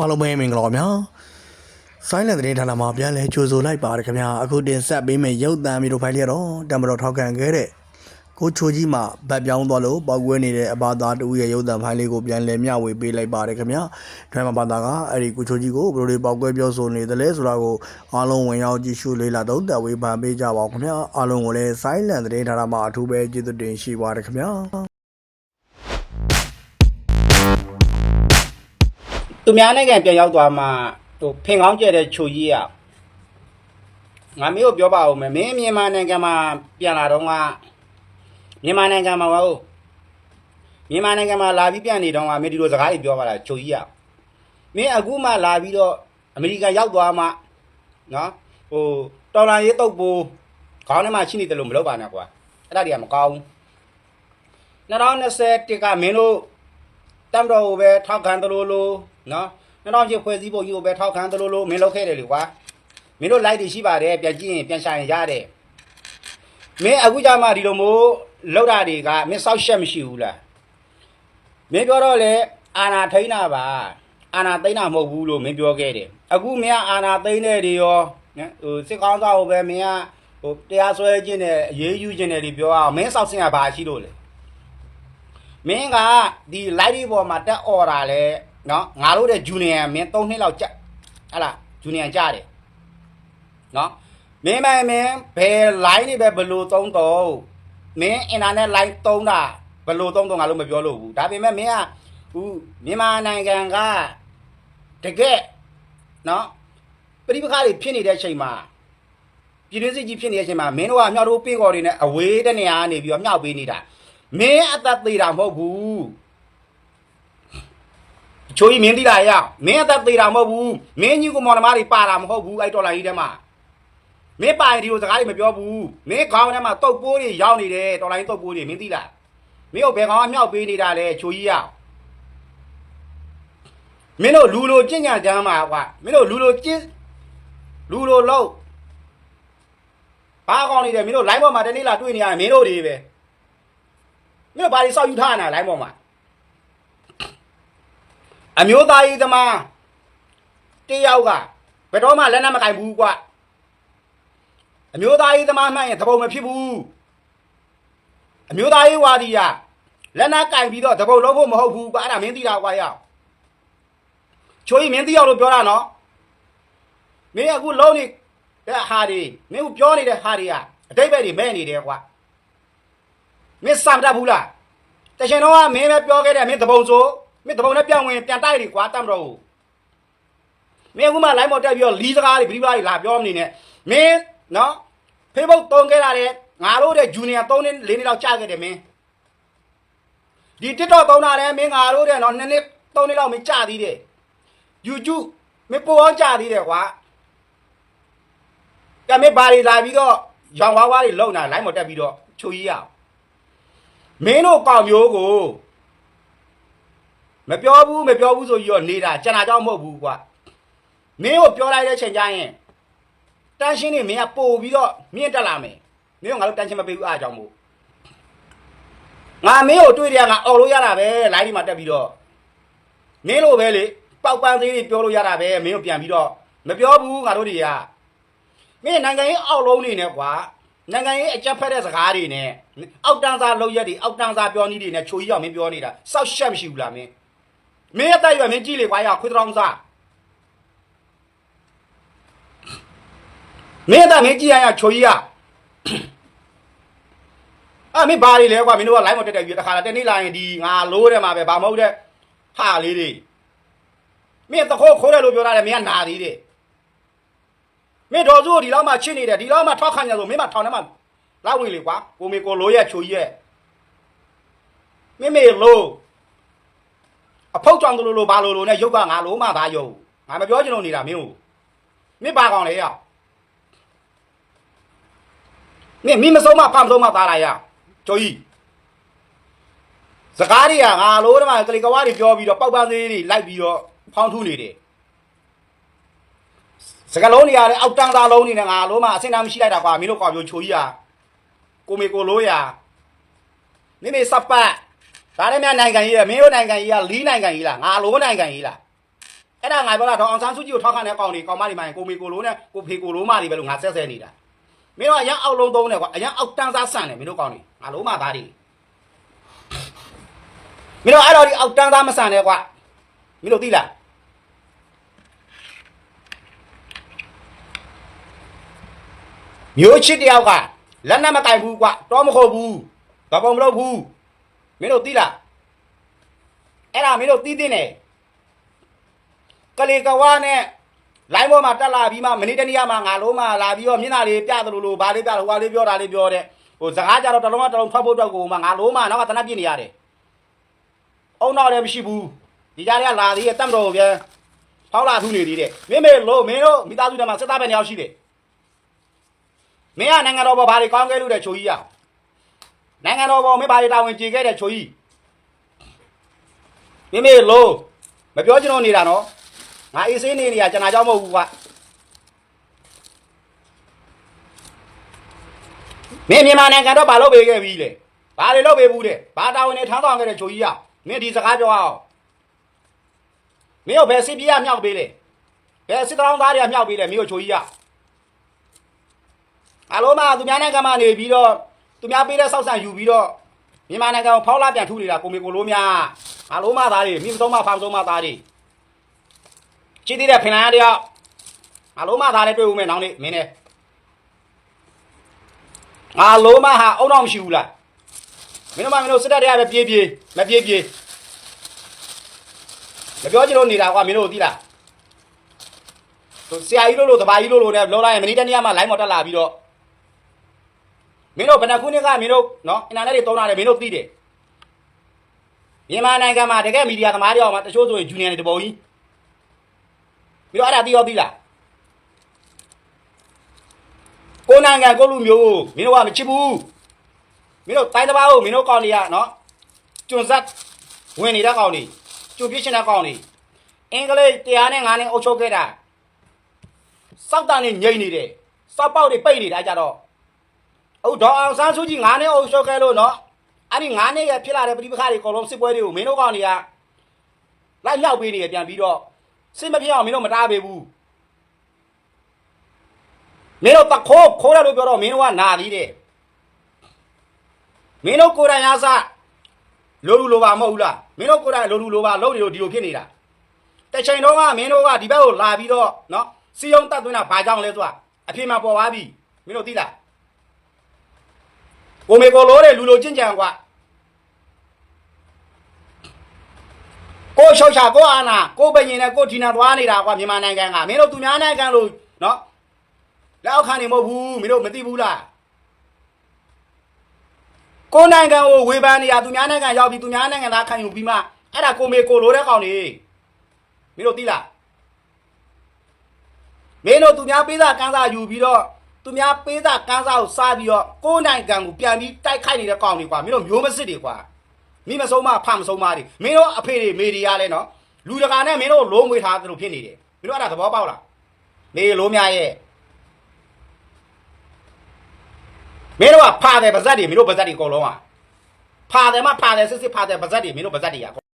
အားလုံးပဲမင်္ဂလာပါဗျာဆိုင်းလန်သတင်းဌာနမှာပြန်လဲကြိုဆိုလိုက်ပါတယ်ခင်ဗျာအခုတင်ဆက်ပေးမယ့်ရုပ်သံမီတို့ဖိုင်လေးတော့တမတော်ထောက်ခံခဲ့တဲ့ကိုချိုကြီးမှဗတ်ပြောင်းသွားလို့ပောက်ကွဲနေတဲ့အဘာသားတူရဲ့ရုပ်သံဖိုင်လေးကိုပြန်လဲမျှဝေပေးလိုက်ပါတယ်ခင်ဗျာဒရမဘာသာကအဲ့ဒီကိုချိုကြီးကိုဘယ်လိုတွေပောက်ကွဲပြောဆိုနေသလဲဆိုတာကိုအားလုံးဝင်ရောက်ကြည့်ရှုလေ့လာသုံးသပ်ဝေဖန်ပေးကြပါဦးခင်ဗျာအားလုံးကိုလည်းဆိုင်းလန်သတင်းဌာနမှာအထူးပဲကျေးဇူးတင်ရှိပါတယ်ခင်ဗျာ သူများနိုင်ငံပြန်ရောက်သွားမှဟိုဖင်ကောင်းကျဲတဲ့ခြူကြီးอ่ะငါမင်းကိုပြောပါဦးမယ်မင်းမြန်မာနိုင်ငံမှာပြန်လာတော့ကမြန်မာနိုင်ငံမှာဟုတ်မြန်မာနိုင်ငံမှာလာပြီးပြန်နေတော့ကမင်းဒီလိုစကားတွေပြောပါလားခြူကြီးอ่ะမင်းအခုမှလာပြီးတော့အမေရိကန်ရောက်သွားမှနော်ဟိုတော်လာရေးတုတ်ပိုးခေါင်းထဲမှာရှိနေတယ်လို့မလုပ်ပါနဲ့ကွာအဲ့ဒါတွေကမကောင်းဘူး2021ကမင်းတို့ တမ်တော်ကိုပဲထောက်ခံသလိုလို နော်2000ချစ်ဖွဲ့စည်းပုံကြီးကိုပဲထောက်ခံသလိုလိုမင်းလုပ်ခဲ့တယ်လေကွာမင်းတို့ like တွေရှိပါတယ်ပြန်ကြည့်ရင်ပြန်ရှာရင်ရတယ်မင်းအခုကြမှာဒီလိုမျိုးလောက်တာတွေကမင်းစောက်ရှက်မရှိဘူးလားမင်းပြောတော့လေအာနာထိန်းတာပါအာနာသိန်းတာမဟုတ်ဘူးလို့မင်းပြောခဲ့တယ်အခုမင်းကအာနာသိန်းတဲ့တွေရောနော်ဟိုစစ်ကောင်းသားကိုပဲမင်းကဟိုတရားစွဲခြင်းနဲ့အရေးယူခြင်းနဲ့တွေပြောအောင်မင်းစောက်စင်ကဘာရှိလို့လဲမင်းကဒီ light တွေပေါ်မှာတက်អော်တာလဲ နော်ငါတို့တဲ့ဂျူနီယာမင်း၃နှစ်လောက်ကြာဟဲ့လားဂျူနီယာကြာတယ်နော်မင်းမိုင်မင်းဘယ် line တွေပဲဘလို့သုံးတော့မင်း internet line သုံးတာဘလို့သုံးတော့ငါတို့မပြောလို့ဘူးဒါပေမဲ့မင်းကဟူမြန်မာနိုင်ငံကတကယ်နော်ပြည်ပခါတွေဖြစ်နေတဲ့အချိန်မှာပြည်တွင်းစစ်ကြီးဖြစ်နေတဲ့အချိန်မှာမင်းတို့ကမြောက်တို့ပင့်ကော်တွေနဲ့အဝေးတဲ့နေရာကနေပြီးတော့မြောက်ပေးနေတာမင်းအသက်သေးတာမဟုတ်ဘူး ချိုးကြီးမင်းသိလားရမင်းအသက်သေးတာမဟုတ်ဘူးမင်းကြီးကမော်နမားတွေပါတာမဟုတ်ဘူးအဲ့ဒေါ်လာကြီးထဲမှာမင်းပိုင်ဒီလိုစကားတွေမပြောဘူးမင်းခေါင်းထဲမှာတုတ်ပိုးတွေရောက်နေတယ်ဒေါ်လာကြီးတုတ်ပိုးတွေမင်းသိလားမင်းတို့ဘယ်ကောင်ကမြောက်ပေးနေတာလဲချိုးကြီးရမင်းတို့လူလိုကြင်ညာကြမ်းမှာကွာမင်းတို့လူလိုကျင်းလူလိုလို့ဘာကောင်းနေတယ်မင်းတို့ line ပေါ်မှာတနေ့လာတွေ့နေရရင်မင်းတို့တွေပဲမင်းဘာတွေစောက်ယူထားနေတာလိုင်းပေါ်မှာ အမျိုးသားရေးသမားတယောက်ကဘယ်တော့မှလက်နက်မကင်ဘူးကွာအမျိုးသားရေးသမားမှန်ရင်သဘုံမဖြစ်ဘူးအမျိုးသားရေးဝါဒီကလက်နက်ကင်ပြီးတော့သဘုံလုံးဖို့မဟုတ်ဘူးကွာအဲ့ဒါမင်းသိတာကွာရောက်ချိုးကြီးမင်းသိအောင်လို့ပြောတာနော်မင်းအခုလုံးနေတဲ့ဟာတွေမင်းကပြောနေတဲ့ဟာတွေကအတိတ်ပဲတွေမဲ့နေတယ်ကွာမင်းစံတတ်ဘူးလားတချင်တော့ကမင်းပဲပြောခဲ့တယ်မင်းတပုံဆို မင်းတပုံနဲ့ပြောင်းဝင်ပြန်တိုက်လေကွာတတ်မတော့ဘူးမင်းအခုမှ line မော်တက်ပြီးတော့လီးစကားတွေဗီဒီယိုတွေလာပြောမနေနဲ့မင်းနော် Facebook တုံးခဲ့တာတဲ့ငါတို့တဲ့ junior 3နှစ်4နှစ်လောက်ကြာခဲ့တယ်မင်းဒီ TikTok တုံးတာလည်းမင်းငါတို့တဲ့နော်2နှစ်3နှစ်လောက်မကြာသေးတယ် YouTube မင်းပိုအောင်ကြာသေးတယ်ကွာကဲမင်းဘာတွေလာပြီးတော့ရောင်ဝါးဝါးတွေလုံတာ line မော်တက်ပြီးတော့ချိုကြီးရအောင်မင်းတို့ကောင်မျိုးကို မပြောဘူးမပြောဘူးဆိုပြီးတော့နေတာကျန်တာကြောင့်မဟုတ်ဘူးကွာမင်းကိုပြောလိုက်တဲ့ချိန်ကျရင်တန်ရှင်းနေမင်းကပို့ပြီးတော့မြင့်တက်လာမယ်မင်းကငါတို့တန်ရှင်းမပေးဘူးအားကြောင့်မို့ငါမင်းကိုတွေ့တယ်ကငါអော်လို့ရတာပဲလိုင်းဒီမှာတက်ပြီးတော့မင်းလိုပဲလေပောက်ပန်းသေးတွေပြောလို့ရတာပဲမင်းကိုပြန်ပြီးတော့မပြောဘူးငါတို့တွေကမင်းနိုင်ငံရေးအောက်လုံးနေနဲ့ကွာနိုင်ငံရေးအကြက်ဖက်တဲ့စကားတွေနဲ့အောက်တန်းစားလောက်ရက်တွေအောက်တန်းစားပြောနည်းတွေနဲ့ချိုကြီးအောင်မင်းပြောနေတာစောက်ရှက်မရှိဘူးလားမင်း မင်းအသက်အရွယ်မင်းကြည့်လေကွာရခွေးတောင်စားမင်းအသက်မင်းကြည့်ရရချိုကြီးရအာမင်းဘာတွေလဲကွာမင်းတို့က live မတက်တက်ပြီးတခါလာတက်နေလာရင်ဒီငါလိုးတယ်မှာပဲဘာမဟုတ်တဲ့ဟာလေးတွေမင်းတခိုးခိုးတယ်လို့ပြောတာလေမင်းကနာသေးတယ်မင်းတော်စုကိုဒီလောက်မှချစ်နေတယ်ဒီလောက်မှထောက်ခံကြဆိုမင်းမထောင်ထဲမှာလာဝင်လေကွာကိုမေကိုလိုရဲ့ချိုကြီးရဲ့မင်းမေလို့ အဖောက်ကြောင်တလို့လို့ဘာလို့လို့နဲ့ရုပ်ကငါလို့မှဘာယုံငါမပြောချင်လို့နေတာမင်းကိုမင်းပါကောင်လေရောက်မင်းမင်းမဆုံးမဖမ်းဆုံးမသားလာရချိုကြီးစကားတွေကငါလို့တမကလေးကဝါးတွေပြောပြီးတော့ပေါက်ပန်းသေးတွေလိုက်ပြီးတော့ဖောင်းထူးနေတယ်စကလုံးတွေရတဲ့အောက်တန်းသားလုံးတွေနဲ့ငါလုံးမအစင်သားမရှိလိုက်တာကွာမင်းတို့ကွာပြောချိုကြီးอ่ะကိုမေကိုလိုးရမိမေစပတ် ဒါနဲ့များနိုင်ငံကြီးရမင်းတို့နိုင်ငံကြီးကလီးနိုင်ငံကြီးလားငါလိုးနိုင်ငံကြီးလားအဲ့ဒါငါပြောတာတော့အောင်ဆန်းစုကြည်ကိုထောက်ခံတဲ့ကောင်တွေကောင်မတွေမှရင်ကိုမေကိုလိုနဲ့ကိုဖေကိုလိုမတွေပဲလို့ငါဆက်ဆဲနေတာမင်းတို့အရင်အောက်လုံးသုံးတယ်ကွာအရင်အောက်တန်းသားဆန်တယ်မင်းတို့ကောင်တွေငါလုံးမသားတွေမင်းတို့အဲ့တော့ဒီအောက်တန်းသားမဆန်နဲ့ကွာမင်းတို့သိလားမျိုးချစ်တယောက်ကလက်နဲ့မကင်ဘူးကွာတော့မခေါ်ဘူးဘာပုံမလုပ်ဘူး မင်းတို့သိလားအဲ့ဒါမင်းတို့သိသိနေကလေးကဝါနဲ့လိုင်းပေါ်မှာတက်လာပြီးမှမနေ့တနေ့ကမှငါလုံးမလာပြီးတော့မျက်နှာလေးပြသလိုလိုဘာလေးပြလို့ဟိုဟာလေးပြောတာလေးပြောတဲ့ဟိုစကားကြတော့တစ်လုံးကတစ်လုံးဖတ်ဖို့အတွက်ကိုမှငါလုံးမနောက်ကတနက်ပြစ်နေရတယ်အုံတော့လည်းမရှိဘူးဒီကြားထဲကလာသေးရဲ့တတ်မတော်ကိုပြန်ဖောက်လာထူနေသေးတယ်မင်းမေလို့မင်းတို့မိသားစုထဲမှာစစ်သားပဲနေရောက်ရှိတယ်မင်းကနိုင်ငံတော်ဘောဘာတွေကောင်းခဲ့လို့တဲ့ချိုကြီးရ နိုင်ငံတော်ဘောမင်းဘာတွေတာဝန်ကျေခဲ့တဲ့ချိုကြီးမင်းမေလို့မပြောချင်တော့နေတာနော်ငါအေးဆေးနေနေရကျွန်တော်ကြောက်မဟုတ်ဘူးကွာမင်းမြန်မာနိုင်ငံတော့ဘာလုပ်ပေးခဲ့ပြီလဲဘာတွေလုပ်ပေးဘူးတဲ့ဘာတာဝန်တွေထမ်းဆောင်ခဲ့တဲ့ချိုကြီးရမင်းဒီစကားပြောအောင်မင်းတို့ဘယ်စစ်ပြေးရမြောက်ပေးလဲဘယ်စစ်တောင်းသားတွေကမြောက်ပေးလဲမင်းတို့ချိုကြီးရအလုံးမသူများနိုင်ငံမှာနေပြီးတော့ သူများပေးတဲ့စောက်ဆန်ယူပြီးတော့မြန်မာနိုင်ငံကိုဖောက်လာပြန်ထူနေတာကိုမေကိုလိုများအလုံးမသားတွေမိမသုံးမဖောင်သုံးမသားတွေချစ်သေးတဲ့ဖင်လန်တယောက်အလုံးမသားလည်းတွေ့ဦးမယ်နောင်နေ့မင်းနဲ့အလုံးမဟာအုံတော့မရှိဘူးလားမင်းတို့မမင်းတို့စစ်တပ်တွေကပဲပြေးပြေးမပြေးပြေးမပြောချင်လို့နေတာကွာမင်းတို့သိလားဆရာကြီးလို့လို့တပါကြီးလို့လို့နဲ့လောလိုက်ရင်မနေ့တနေ့ကမှ line မတက်လာပြီးတော့ မင်းတို့ဘယ်နှခုနှစ်ကမင်းတို့နော်အင်တာနက်တွေတုံးတာတယ်မင်းတို့သိတယ်မြန်မာနိုင်ငံမှာတကယ်မီဒီယာသမားတွေအောင်မှာတချို့ဆိုရင်ဂျူနီယာတွေတပုံကြီးမင်းတို့အဲ့ဒါသိရောသိလားကိုယ်နိုင်ငံကိုယ့်လူမျိုးကိုမင်းတို့ကမချစ်ဘူးမင်းတို့တိုင်းတစ်ပါးကိုမင်းတို့ကောင်းနေရနော်ကျွန်းဆက်ဝင်နေတဲ့ကောင်းနေကျူပြစ်ရှင်တဲ့ကောင်းနေအင်္ဂလိပ်တရားနဲ့ငါနဲ့အုပ်ချုပ်ခဲ့တာစောက်တန်နဲ့ငိမ့်နေတယ်စောက်ပေါက်တွေပိတ်နေတာကြတော့ ဟုတ်ဒေါ်အောင်ဆန်းစုကြည်9နှစ်အုပ်ချုပ်ခဲ့လို့နော်အဲ့ဒီ9နှစ်ရဖြစ်လာတဲ့ပြည်ပခါတွေအကုန်လုံးစစ်ပွဲတွေကိုမင်းတို့ကောင်တွေကလိုက်မြောက်ပေးနေရပြန်ပြီးတော့စစ်မဖြစ်အောင်မင်းတို့မတားပေးဘူးမင်းတို့တခိုးခိုးတယ်လို့ပြောတော့မင်းတို့ကနာသေးတယ်မင်းတို့ကိုယ်တိုင်အားစလိုလူလိုပါမဟုတ်ဘူးလားမင်းတို့ကိုယ်တိုင်လိုလူလိုပါလုံးနေလို့ဒီလိုဖြစ်နေတာတစ်ချိန်တော့ကမင်းတို့ကဒီဘက်ကိုလာပြီးတော့နော်စီယုံတတ်သွင်းတာဘာကြောင့်လဲဆိုတာအဖြစ်မှပေါ်သွားပြီမင်းတို့သိလား ကိုမေကိုလိုတဲ့လူလိုကျင့်ကြံကွာကိုရှောက်ချကိုအာနာကိုပင်ရင်နဲ့ကိုဒီနာသွားနေတာကွာမြန်မာနိုင်ငံကမင်းတို့သူများနိုင်ငံလို့နော်လက်အောက်ခံနေမဟုတ်ဘူးမင်းတို့မသိဘူးလားကိုနိုင်ငံကိုဝေဖန်နေရသူများနိုင်ငံရောက်ပြီးသူများနိုင်ငံသားခံယူပြီးမှအဲ့ဒါကိုမေကိုလိုတဲ့ကောင်နေမင်းတို့သိလားမင်းတို့သူများပေးစာကန်းစာယူပြီးတော့ သူများပေးတာကန်းစားကိုစားပြီးတော့ကိုယ်နိုင်ငံကိုပြန်ပြီးတိုက်ခိုက်နေတဲ့ကောင်တွေကွာမင်းတို့မျိုးမစစ်တွေကွာမိမဆုံးမဖမဆုံးမတွေမင်းတို့အဖေတွေမေတွေရလဲနော်လူတကာနဲ့မင်းတို့လုံးငွေထားသလိုဖြစ်နေတယ်မင်းတို့အဲ့ဒါသဘောပေါက်လားနေလုံးများရဲ့မင်းတို့ကဖာတယ်ပါဇက်တွေမင်းတို့ပါဇက်တွေအကုန်လုံးอ่ะဖာတယ်မဖာတယ်စစ်စစ်ဖာတယ်ပါဇက်တွေမင်းတို့ပါဇက်တွေက